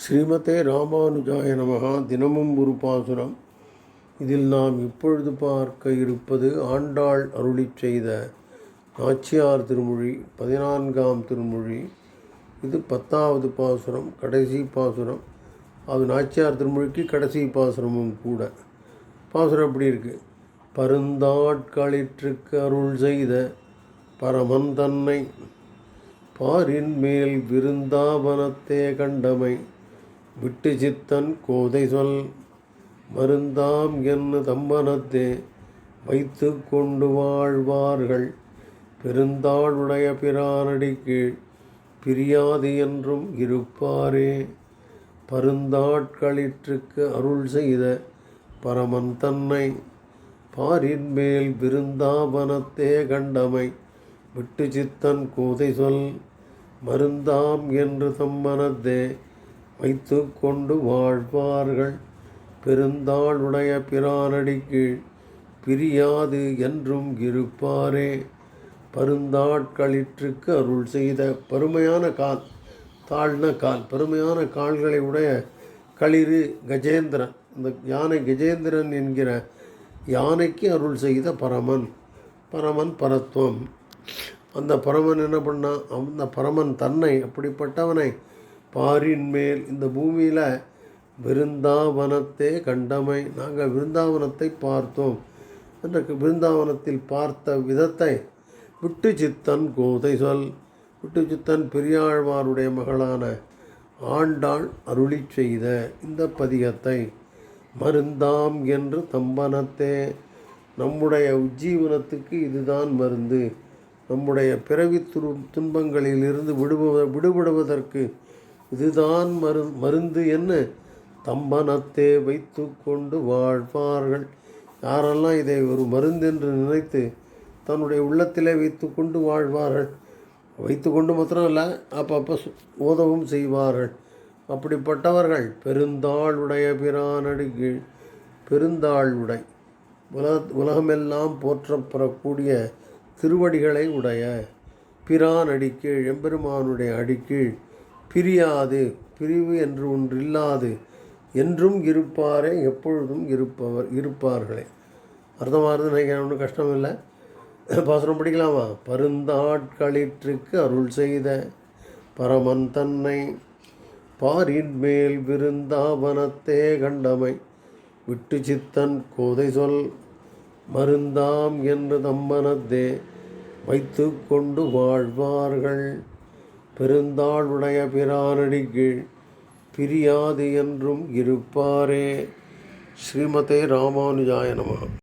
ஸ்ரீமதே ராமானுஜாய நமகா தினமும் ஒரு பாசுரம். இதில் நாம் இப்பொழுது பார்க்க இருப்பது ஆண்டாள் அருளி செய்த நாச்சியார் திருமொழி பதினான்காம் திருமொழி. இது பத்தாவது பாசுரம் கடைசி பாசுரம். அது நாச்சியார் திருமொழிக்கு கடைசி பாசுரமும் கூட. பாசுரம் எப்படி இருக்குது பருந்தாட்களிற்றுக்கு அருள் செய்த பரமன் தன்னை பாரின் மேல் விருந்தாவனத்தே கண்டமை. விட்டு சித்தன் கோதை சொல் மருந்தாம் என்ன தம்பனத்தே வைத்து கொண்டு வாழ்வார்கள். பெருந்தாளுடைய பிரானடி கீழ் பிரியாது என்றும் இருப்பாரே. பருந்தாட்களிற்றுக்கு அருள் செய்த பரமன் தன்னை பாரின் மேல் விருந்தாவனத்தே கண்டமை. விட்டு சித்தன் கோதை சொல் மருந்தாம் என்று தம்மனத்தே வைத்து கொண்டு வாழ்வார்கள் பெருந்தாளுடைய பிரானடி கீழ் பிரியாது என்றும் இருப்பாரே. பருந்தாட்களிற்றுக்கு அருள் செய்த பருமையான கால் தாழ்ன கால் பெருமையான கால்களை உடைய களிறு கஜேந்திரன் இந்த யானை கஜேந்திரன் என்கிற யானைக்கு அருள் செய்த பரமன் பரமன் பரத்துவம் அந்த பரமன் என்ன பண்ணான்? அந்த பரமன் தன்னை அப்படிப்பட்டவனை பாரின் மேல் இந்த பூமியில் விருந்தாவனத்தே கண்டமை. நாங்கள் விருந்தாவனத்தை பார்த்தோம். அந்த விருந்தாவனத்தில் பார்த்த விதத்தை விட்டு சித்தன் கோதை சொல். விட்டு சித்தன் பெரியாழ்வாருடைய மகளான ஆண்டாள் அருளி செய்த இந்த பதிகத்தை மருந்தாம் என்று தம்பனத்தே. நம்முடைய உஜ்ஜீவனத்துக்கு இதுதான் மருந்து. நம்முடைய பிறவி துரு துன்பங்களிலிருந்து விடுபவ விடுபடுவதற்கு இதுதான் மரு மருந்து என்ன தம்பனத்தே வைத்து கொண்டு வாழ்வார்கள். யாரெல்லாம் இதை ஒரு மருந்து என்று நினைத்து தன்னுடைய உள்ளத்திலே வைத்து கொண்டு வாழ்வார்கள்? வைத்து கொண்டு மாத்திரம் இல்லை அப்பப்போ உதவும் செய்வார்கள். அப்படிப்பட்டவர்கள் பெருந்தாளுடைய பிரானடி கீழ் பெருந்தாளுடை உலக உலகமெல்லாம் போற்றப்பெறக்கூடிய திருவடிகளை உடைய பிரான் அடிக்கீழ் எம்பெருமானுடைய அடிக்கீழ் பிரியாது பிரிவு என்று ஒன்றில்லாது. என்றும் இருப்பாரே எப்பொழுதும் இருப்பவர் இருப்பார்களே. அர்த்தமாகிறது நினைக்கிறேன் ஒன்றும் கஷ்டம் இல்லை பாசுரம் படிக்கலாமா? பருந்தாட்களிற்றுக்கு அருள் செய்த பரமன் தன்னை பாரின் மேல் விருந்தாவனத்தே கண்டமை. விட்டு சித்தன் கோதை சொல் மருந்தாம் என்று தம்மனத்தே வைத்து கொண்டு வாழ்வார்கள். பெருந்தாளுடைய பிரானடி கீழ் பிரியாது என்றும் இருப்பாரே. ஸ்ரீமதே ராமானுஜாய நமः.